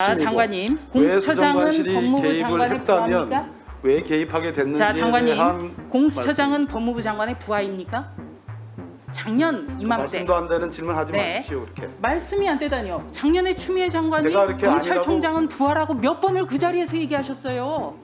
자, 장관님, 왜 공수처장은 법무부 장관의 부하입니까? 왜 개입하게 됐는지에 자, 장관님, 공수처장은 법무부 장관의 부하입니까? 작년 이맘때 말씀도 안 되는 질문 하지 네. 마십시오 이렇게. 말씀이 안 되다니요. 작년에 추미애 장관이 검찰총장은 부하라고 몇 번을 그 자리에서 얘기하셨어요.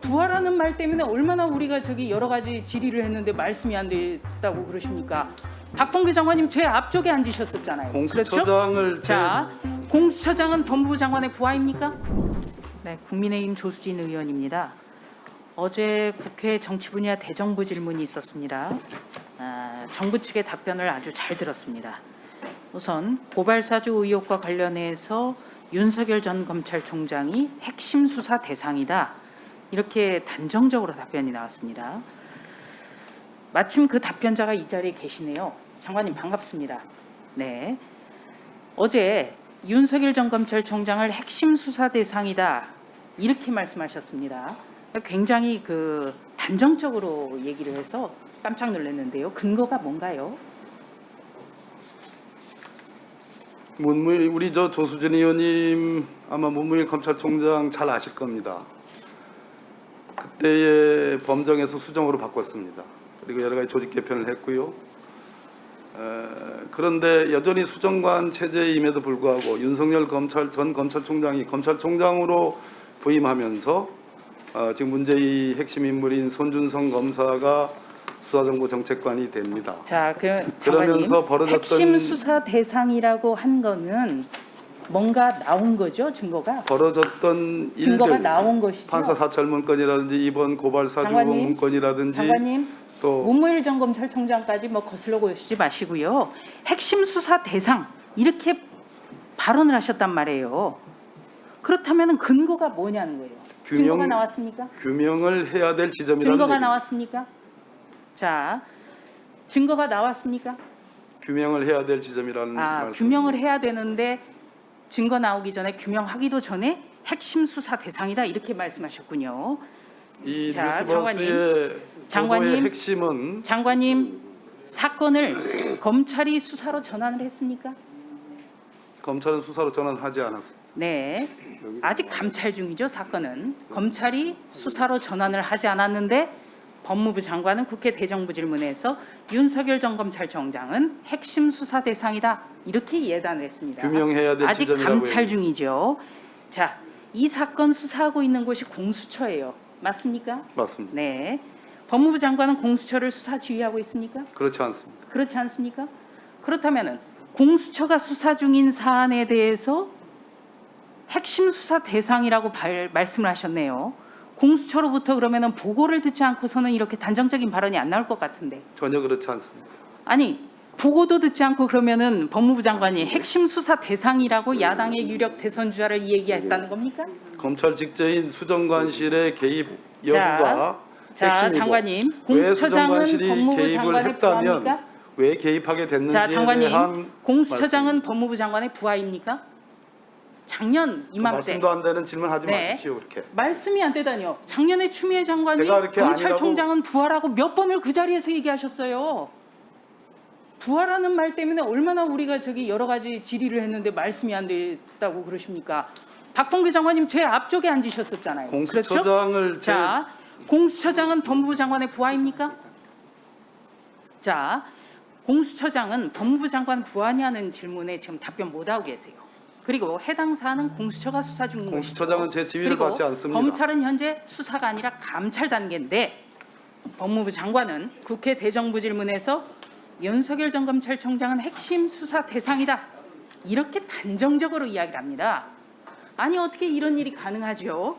부하라는 말 때문에 얼마나 우리가 저기 여러 가지 질의를 했는데 말씀이 안 됐다고 그러십니까? 박범계 장관님 제 앞쪽에 앉으셨었잖아요. 그렇죠? 공수처장을 제 자, 공수처장은 법무부 장관의 부하입니까? 네, 국민의힘 조수진 의원입니다. 어제 국회 정치 분야 대정부 질문이 있었습니다. 아, 정부 측의 답변을 아주 잘 들었습니다. 우선 고발사주 의혹과 관련해서 윤석열 전 검찰총장이 핵심 수사 대상이다. 이렇게 단정적으로 답변이 나왔습니다. 마침 그 답변자가 이 자리에 계시네요. 장관님 반갑습니다. 네. 어제 윤석열 전 검찰총장을 핵심 수사 대상이다 이렇게 말씀하셨습니다. 굉장히 그 단정적으로 얘기를 해서 깜짝 놀랐는데요. 근거가 뭔가요? 문무일 우리 저 조수진 의원님 아마 문무일 검찰총장 잘 아실 겁니다. 그때의 범정에서 수정으로 바꿨습니다. 그리고 여러 가지 조직 개편을 했고요. 에, 그런데 여전히 수정관 체제임에도 불구하고 윤석열 검찰 전 검찰총장이 검찰총장으로 부임하면서 어, 지금 문제의 핵심 인물인 손준성 검사가 수사정보 정책관이 됩니다. 자, 그 그러면서 벌어졌던- 핵심 수사 대상이라고 한 거는 뭔가 나온 거죠, 증거가? 벌어졌던 증거가 일들 나온 것이죠. 판사 사찰 문건이라든지 이번 고발 사주 장관님, 문건이라든지 장관님 또 문무일 전 검찰총장까지 뭐 거슬러 보시지 마시고요. 핵심 수사 대상 이렇게 발언을 하셨단 말이에요. 그렇다면 근거가 뭐냐는 거예요. 규명- 증거가 나왔습니까? 규명을 해야 될 지점이라는 증거가 얘기. 나왔습니까? 자, 증거가 나왔습니까? 규명을 해야 될 지점이라는 아, 말씀. 규명을 해야 되는데 증거 나오기 전에 규명하기도 전에 핵심 수사 대상이다 이렇게 말씀하셨군요. 이 자, 뉴스버스의 장관님. 핵심은 장관님 사건을 검찰이 수사로 전환을 했습니까? 검찰은 수사로 전환하지 않았습니다. 네. 아직 감찰 중이죠, 사건은. 검찰이 수사로 전환을 하지 않았는데 법무부 장관은 국회 대정부 질문에서 윤석열 전 검찰총장은 핵심 수사 대상이다. 이렇게 예단을 했습니다. 규명해야 될 아직 감찰. 중이죠. 자, 이 사건 수사하고 있는 곳이 공수처예요. 맞습니까? 맞습니다. 네. 법무부 장관은 공수처를 수사 지휘하고 있습니까? 그렇지 않습니다. 그렇지 않습니까? 그렇다면은 공수처가 수사 중인 사안에 대해서 핵심 수사 대상이라고 발- 말씀을 하셨네요. 공수처로부터 그러면은 보고를 듣지 않고서는 이렇게 단정적인 발언이 안 나올 것 같은데. 전혀 그렇지 않습니다. 아니 보고도 듣지 않고 그러면은 법무부 장관이 핵심 수사 대상이라고 야당의 유력 대선 주자를 얘기했다는 겁니까? 검찰 직제인 수정관실의 개입 자, 여부가 자, 핵심이고 장관님, 왜 공수처장은 수정관실이 법무부 개입을 장관의 했다면 부하입니까? 왜 개입하게 됐는지에 자, 장관님, 대한 공수처장은 법무부 장관의 부하입니까? 작년 이맘때 말씀도 안 되는 질문 하지 네. 마십시오 이렇게. 말씀이 안 되다니요. 작년에 추미애 장관이 제가 이렇게 검찰총장은 부하라고 몇 번을 그 자리에서 얘기하셨어요. 부하라는 말 때문에 얼마나 우리가 저기 여러 가지 질의를 했는데 말씀이 안 됐다고 그러십니까? 박범계 장관님 제 앞쪽에 앉으셨었잖아요. 그렇죠? 공수처장을 제 자, 공수처장은 법무부 장관의 부하입니까? 자, 공수처장은 법무부 장관 부하냐는 질문에 지금 답변 못 하고 계세요. 그리고 해당 사안은 공수처가 수사 중인. 공수처장은 제 지위를 그리고 받지 않습니다. 검찰은 현재 수사가 아니라 감찰 단계인데 법무부 장관은 국회 대정부 질문에서 윤석열 전 검찰총장은 핵심 수사 대상이다. 이렇게 단정적으로 이야기를 합니다. 아니 어떻게 이런 일이 가능하죠?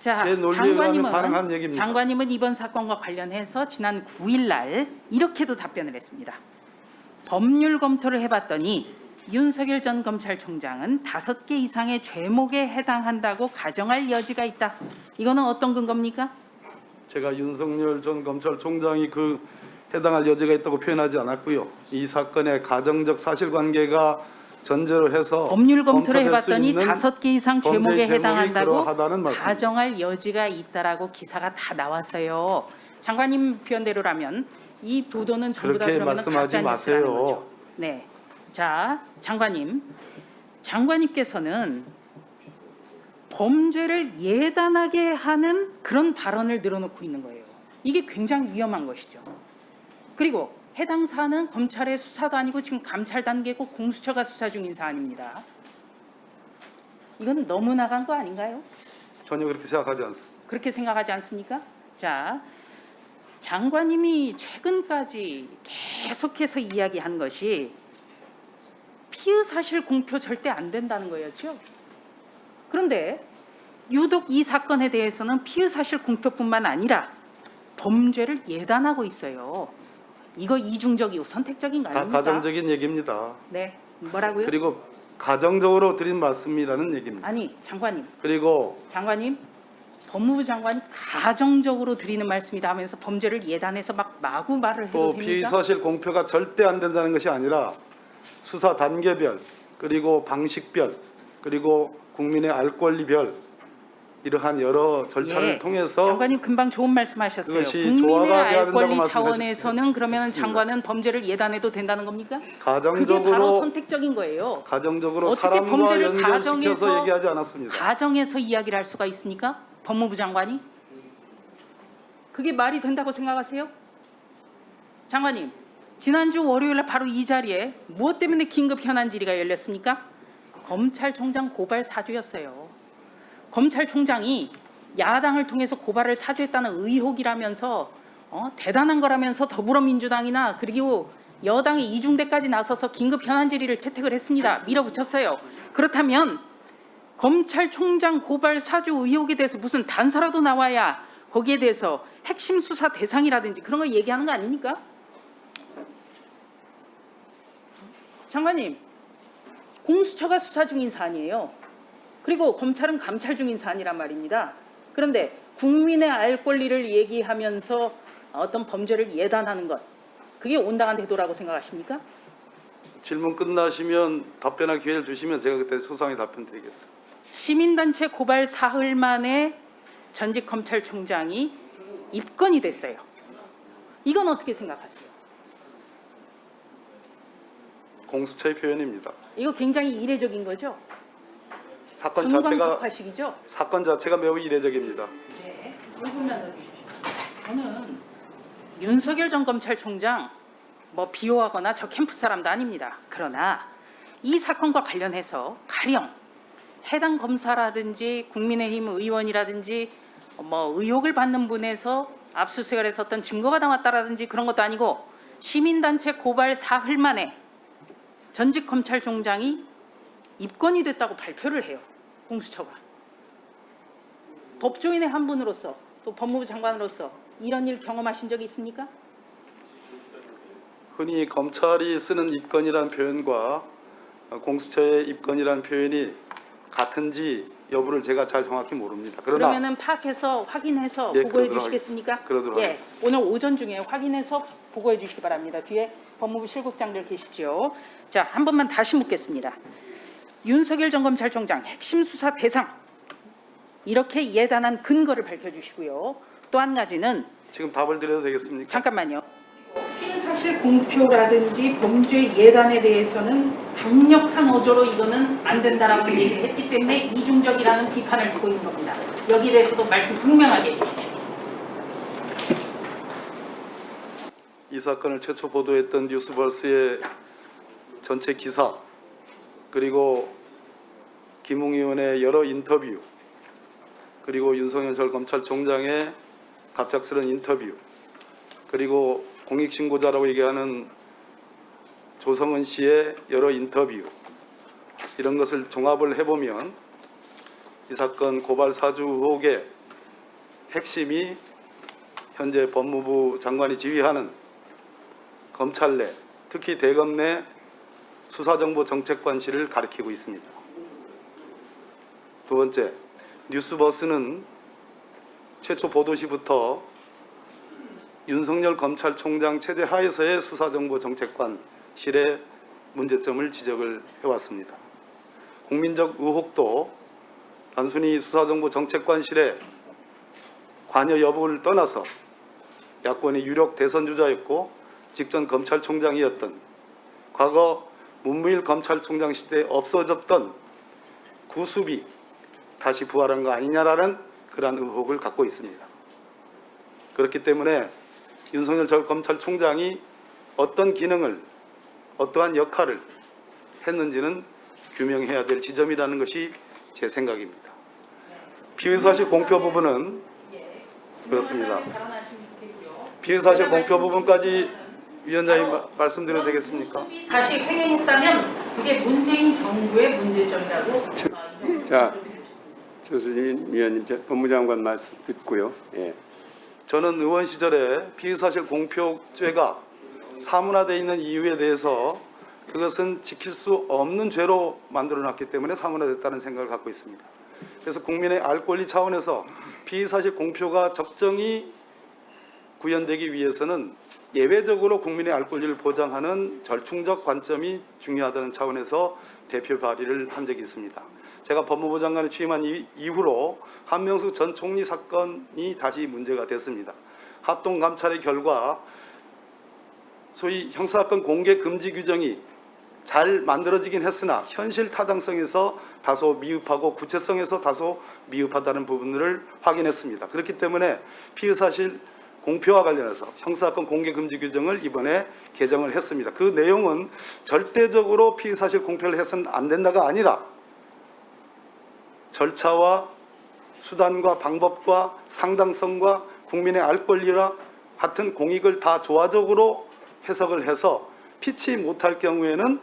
자, 의하면 가능한 얘기입니다. 장관님은 이번 사건과 관련해서 지난 9일 날 이렇게도 답변을 했습니다. 법률 검토를 해봤더니 윤석열 전 검찰총장은 다섯 개 이상의 죄목에 해당한다고 가정할 여지가 있다. 이거는 어떤 근거입니까? 제가 윤석열 전 검찰총장이 그 해당할 여지가 있다고 표현하지 않았고요. 이 사건의 가정적 사실관계가 전제로 해서 법률 검토를 해봤더니 다섯 개 이상 죄목에 해당한다고. 가정할 여지가 있다라고 기사가 다 나왔어요. 장관님 표현대로라면 이 보도는 전부 다 그러면 가짜 뉴스라는. 거죠. 네. 자, 장관님 장관님께서는 범죄를 예단하게 하는 그런 발언을 늘어놓고 있는 거예요. 이게 굉장히 위험한 것이죠. 그리고 해당 사안은 검찰의 수사도 아니고 지금 감찰 단계고 공수처가 수사 중인 사안입니다. 이건 너무 나간 거 아닌가요? 전혀 그렇게 생각하지 않습니다. 그렇게 생각하지 않습니까? 자, 장관님이 최근까지 계속해서 이야기한 것이 피의 사실 공표 절대 안 된다는 거였죠. 그런데 유독 이 사건에 대해서는 피의 사실 공표뿐만 아니라 범죄를 예단하고 있어요. 이거 이중적이고 선택적인 거다 아닙니까? 가정적인 얘기입니다. 네, 뭐라고요? 그리고 가정적으로 드린 말씀이라는 얘기입니다. 아니, 장관님. 그리고 장관님, 법무부 장관이 가정적으로 드리는 말씀이다 하면서 범죄를 예단해서 막 마구 말을 해도 또 됩니까? 피의사실 공표가 절대 안 된다는 것이 아니라 수사 단계별 그리고 방식별 그리고 국민의 알 권리별 이러한 여러 절차를 예, 통해서 장관님 금방 좋은 말씀하셨어요. 그것이 국민의 조화가 돼야 알 된다고 권리 말씀하셨- 차원에서는 그러면 맞습니다. 장관은 범죄를 예단해도 된다는 겁니까? 그게 바로 가정적으로 선택적인 거예요. 가정적으로 어떻게 사람과 범죄를 연결시켜서 가정에서- 얘기하지 않았습니다. 가정에서 이야기를 할 수가 있습니까? 법무부 장관이? 그게 말이 된다고 생각하세요? 장관님, 지난주 월요일 바로 이 자리에 무엇 때문에 긴급 현안 질의가 열렸습니까? 검찰총장 고발 사주였어요. 검찰총장이 야당을 통해서 고발을 사주했다는 의혹이라면서 어, 대단한 거라면서 더불어민주당이나 그리고 여당이 이중대까지 나서서 긴급 현안 질의를 채택을 했습니다. 밀어붙였어요. 그렇다면 검찰총장 고발 사주 의혹에 대해서 무슨 단서라도 나와야 거기에 대해서 핵심 수사 대상이라든지 그런 거 얘기하는 거 아닙니까? 장관님, 공수처가 수사 중인 사안이에요. 그리고 검찰은 감찰 중인 사안이란 말입니다. 그런데 국민의 알 권리를 얘기하면서 어떤 범죄를 예단하는 것, 그게 온당한 태도라고 생각하십니까? 질문 끝나시면 답변할 기회를 주시면 제가 그때 소상히 답변 드리겠습니다. 시민단체 고발 사흘 만에 전직 검찰총장이 입건이 됐어요. 이건 어떻게 생각하세요? 공수처의 표현입니다. 이거 굉장히 이례적인 거죠? 사건 자체가 전광석화식이죠? 사건 자체가 매우 이례적입니다. 네, 1분만 더 주십시오. 저는 윤석열 전 검찰총장 뭐 비호하거나 저 캠프 사람도 아닙니다. 그러나 이 사건과 관련해서 가령 해당 검사라든지 국민의힘 의원이라든지 뭐 의혹을 받는 분에서 압수수색을 어떤 증거가 나왔다라든지 그런 것도 아니고 시민단체 고발 사흘 만에 전직 검찰총장이 입건이 됐다고 발표를 해요. 공수처가. 법조인의 한 분으로서 또 법무부 장관으로서 이런 일 경험하신 적이 있습니까? 흔히 검찰이 쓰는 입건이라는 표현과 공수처의 입건이라는 표현이 같은지 여부를 제가 잘 정확히 모릅니다. 그러나 그러면은 파악해서 확인해서 예, 보고해 주시겠습니까? 그러도록 예, 하겠습니다. 오늘 오전 중에 확인해서 보고해 주시기 바랍니다. 뒤에 법무부 실국장들 계시죠. 자, 한 번만 다시 묻겠습니다. 윤석열 전 검찰총장 핵심 수사 대상 이렇게 예단한 근거를 밝혀주시고요. 또 한 가지는 지금 답을 드려도 되겠습니까? 잠깐만요. 사실 공표라든지 범죄 예단에 대해서는 강력한 어조로 이거는 안 된다라고 얘기를 했기 때문에 이중적이라는 비판을 듣고 있는 겁니다. 여기에 대해서도 말씀 분명하게 해주십시오. 이 사건을 최초 보도했던 뉴스벌스의 전체 기사 그리고 김웅 의원의 여러 인터뷰 그리고 윤석열 전 검찰총장의 갑작스런 인터뷰 그리고 공익신고자라고 얘기하는 조성은 씨의 여러 인터뷰 이런 것을 종합을 해보면 이 사건 고발 사주 의혹의 핵심이 현재 법무부 장관이 지휘하는 검찰 내 특히 대검 내 수사정보정책관실을 가리키고 있습니다. 두 번째, 뉴스버스는 최초 보도 시부터 윤석열 검찰총장 체제 하에서의 수사정보정책관실의 문제점을 지적을 해왔습니다. 국민적 의혹도 단순히 수사정보정책관실의 관여 여부를 떠나서 야권의 유력 대선 주자였고 직전 검찰총장이었던 과거 문무일 검찰총장 시대에 없어졌던 구습이 다시 부활한 거 아니냐라는 그러한 의혹을 갖고 있습니다. 그렇기 때문에 윤석열 전 검찰총장이 어떤 기능을 어떠한 역할을 했는지는 규명해야 될 지점이라는 것이 제 생각입니다. 피의사실 공표 부분은 그렇습니다. 피의사실 공표 부분까지 위원장님 마- 말씀드려도 되겠습니까? 다시 횡행했다면 그게 문재인 정부의 문제점이라고 아, 이 자. 조수진 위원님, 저 법무장관 말씀 듣고요. 예. 저는 의원 시절에 피의사실 공표죄가 사문화되어 있는 이유에 대해서 그것은 지킬 수 없는 죄로 만들어놨기 때문에 사문화됐다는 생각을 갖고 있습니다. 그래서 국민의 알 권리 차원에서 피의사실 공표가 적정히 구현되기 위해서는 예외적으로 국민의 알 권리를 보장하는 절충적 관점이 중요하다는 차원에서 대표 발의를 한 적이 있습니다. 제가 법무부 장관에 취임한 이- 이후로 한명숙 전 총리 사건이 다시 문제가 됐습니다. 합동 감찰의 결과 소위 형사사건 공개 금지 규정이 잘 만들어지긴 했으나 현실 타당성에서 다소 미흡하고 구체성에서 다소 미흡하다는 부분을 확인했습니다. 그렇기 때문에 피의 사실 공표와 관련해서 형사사건 공개 금지 규정을 이번에 개정을 했습니다. 그 내용은 절대적으로 피의 사실 공표를 해서는 안 된다가 아니라 절차와 수단과 방법과 상당성과 국민의 알 권리와 같은 공익을 다 조화적으로 해석을 해서 피치 못할 경우에는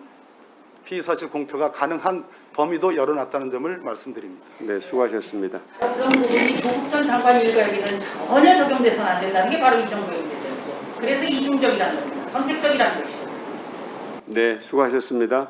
피의 사실 공표가 가능한 범위도 열어놨다는 점을 말씀드립니다. 네, 수고하셨습니다. 그런 부분이 조국 전 장관 일가에게는 전혀 적용돼서는 안 된다는 게 바로 이 정부의 문제점이고 그래서 이중적이라는 겁니다. 선택적이라는 것이죠. 네, 수고하셨습니다.